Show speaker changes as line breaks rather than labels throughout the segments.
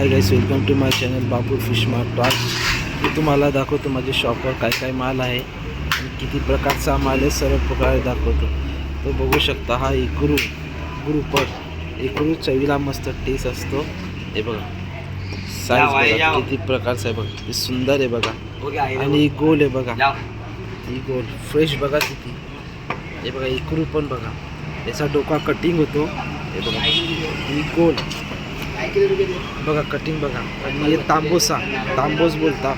Hi guys welcome to my channel Bapu fish mart talk मी तुम्हाला दाखवतो माझ्या शॉपवर काय काय माल आहे आणि किती प्रकारचा माल आहे सर्व प्रकारे दाखवतो. तो बघू शकता हा इकरू ग्रुपर इकरू चवीला मस्त टेस्ट असतो. हे बघा. साईज बघा. किती प्रकारचा आहे बघा. किती सुंदर आहे बघा. आणि गोल आहे बघा. ही गोल फ्रेश बघा किती. हे बघा इकरू पण बघा. याचा डोका कटिंग होतो. हे बघा. ही गोल. बघा कटिंग बघा. आणि हे तांबोसा तांबोस बोलता.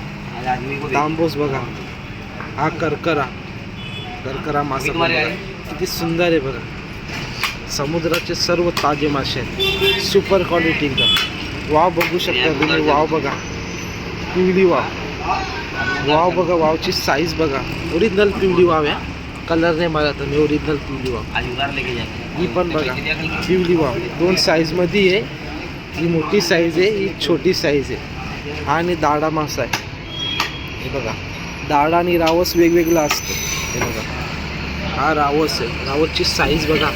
तांबोस बघा. हा करकरा. करकरा मासा. किती सुंदर आहे बघा. समुद्राचे सर्व ताजे मासे आहेत. सुपर क्वालिटी एकदम. वाव बघू शकता तुम्ही. वाव बघा. पिवळी वाव. वाव बघा वावची साईज बघा. ओरिजिनल पिवळी वाव आहे. कलर नाही मला तर मी ओरिजिनल पिवळी वाव. ही पण बघा. पिवळी वाव. दोन साईजमध्ये आहे. ही मोठी साईज आहे ही छोटी साईज आहे. हा आणि दाडा मासा आहे. हे बघा. दाडा आणि रावस वेगवेगळा असतो. हे बघा. हा रावस आहे. रावसची साईज बघा.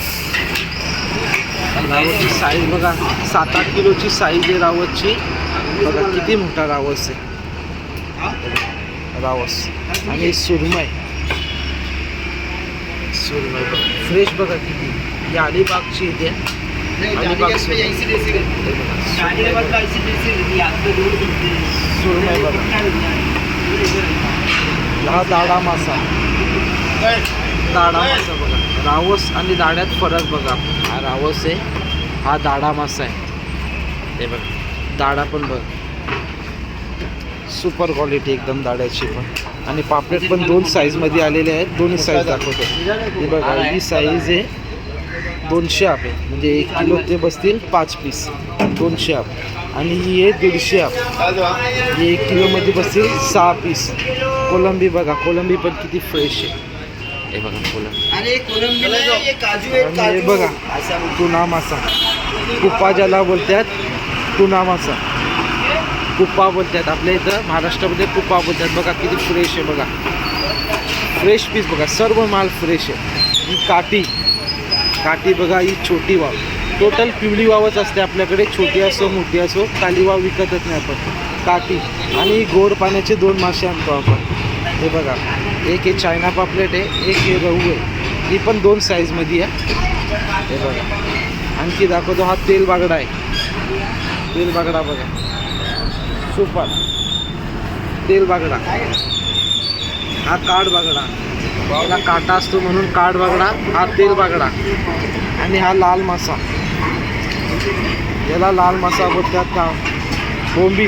रावसची साईज बघा. सात आठ किलोची साईज आहे रावसची. बघा किती मोठा रावस आहे. रावस. आणि सुरमय सुरमई. बघा फ्रेश बघा किती. ही अलिबागची इथे. हे दाडा मासा. दाडा मासा बघा. रावस आणि दाड्यात फरक बघा. हा रावस आहे हा दाडा मासा आहे. हे बघा दाडा पण बघ. सुपर क्वालिटी एकदम दाड्याची पण. आणि पापलेट पण दोन साईजमध्ये आलेले आहेत. दोन्ही साईज दाखवतो. हे बघा ही साईज आहे. दोनशे आप आहे म्हणजे एक किलो ते बसतील पाच पीस. दोनशे आप. आणि ही आहे दीडशे आप. ही एक किलोमध्ये बसतील सहा पीस. कोलंबी बघा कोलंबी पण किती फ्रेश आहे. हे बघा कोलंबी. हे बघा टुना मासा. कुप्पा ज्याला बोलतात टुना मासा. कुप्पा बोलतात. आपल्या इथं महाराष्ट्रामध्ये कुप्पा बोलतात. बघा किती फ्रेश आहे बघा. फ्रेश पीस बघा सर्व माल फ्रेश आहे. ही काठी. काठी बघा ही छोटी वाव. टोटल पिवळी वावच असते आपल्याकडे. छोटी असो मोठी असो काली वाव विकतच नाही आपण. काठी. आणि गोड पाण्याचे दोन मासे आणतो आपण. हे बघा. एक हे चायना पापलेट आहे एक हे रहू आहे. ही पण दोन साईजमध्ये आहे. हे बघा. आणखी दाखवतो हा तेल बागडा आहे. तेल बागडा बघा. सुपर. तेल बागडा. हा काड बागडा. याला काटा असतो म्हणून काठ बागडा हा तेल बागडा. आणि हा लाल मासा. याला लाल मासा बोलतात का? बोंबी.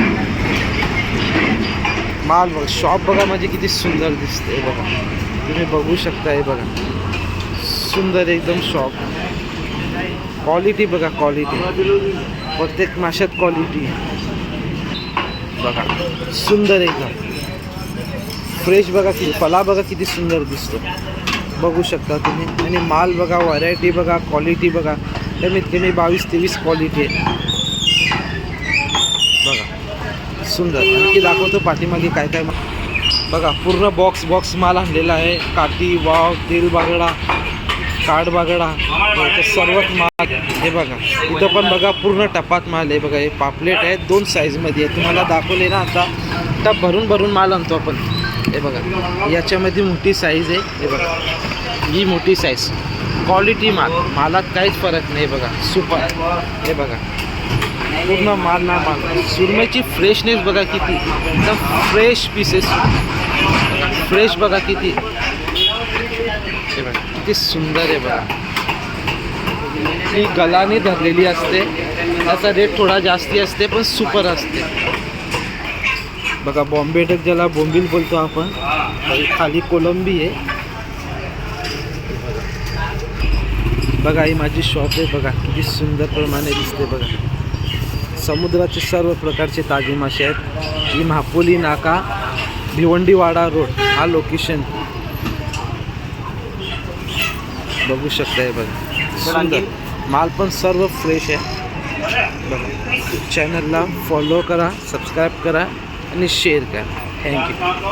माल बघा शॉप बघा म्हणजे किती सुंदर दिसते बघा. तुम्ही बघू शकता हे बघा. सुंदर एकदम शॉप क्वालिटी बघा क्वालिटी प्रत्येक माशात क्वालिटी बघा. सुंदर एकदम. फ्रेश बघा किती फला बघा किती सुंदर दिसतो. बघू शकता तुम्ही. आणि माल बघा व्हरायटी बघा क्वालिटी बघा. कमीत कमी बावीस तेवीस क्वालिटी आहे. बघा. सुंदर. आणखी दाखवतो पाठीमागे काय काय बघा पूर्ण बॉक्स बॉक्स माल आणलेला आहे. काठी वाव तेल बागडा काठ बागडा. सर्वच माल हे बघा. इथं पण बघा पूर्ण टपात माल आहे. बघा हे पापलेट आहे. दोन साईजमध्ये आहे. तुम्हाला दाखवले ना आता. टप भरून भरून माल आणतो आपण. हे बघा याच्यामध्ये मोठी साईज आहे. हे बघा ही मोठी साईज क्वालिटी माल मालात काहीच फरक नाही बघा. सुपर हे बघा पूर्ण माल ना माल. सुरमईची फ्रेशनेस बघा किती. एकदम फ्रेश पीसेस फ्रेश बघा किती. हे बघा किती सुंदर आहे बघा. ही गलाने धरलेली असते. त्याचा रेट थोडा जास्ती असते पण सुपर असते. बघा बॉम्बे डक ज्याला बोंबील बोलतो आपण खाली कोलंबी आहे. बघा ही माझी शॉप आहे बघा किती सुंदर प्रमाणे दिसते बघा. समुद्राचे सर्व प्रकारचे ताजे मासे आहेत. ही महापोली नाका भिवंडीवाडा रोड हा लोकेशन बघू शकताय बघा. सुंदर. माल पण सर्व फ्रेश आहे. बघा. चॅनलला फॉलो करा सबस्क्राईब करा. आणि शेअर करा थँक्यू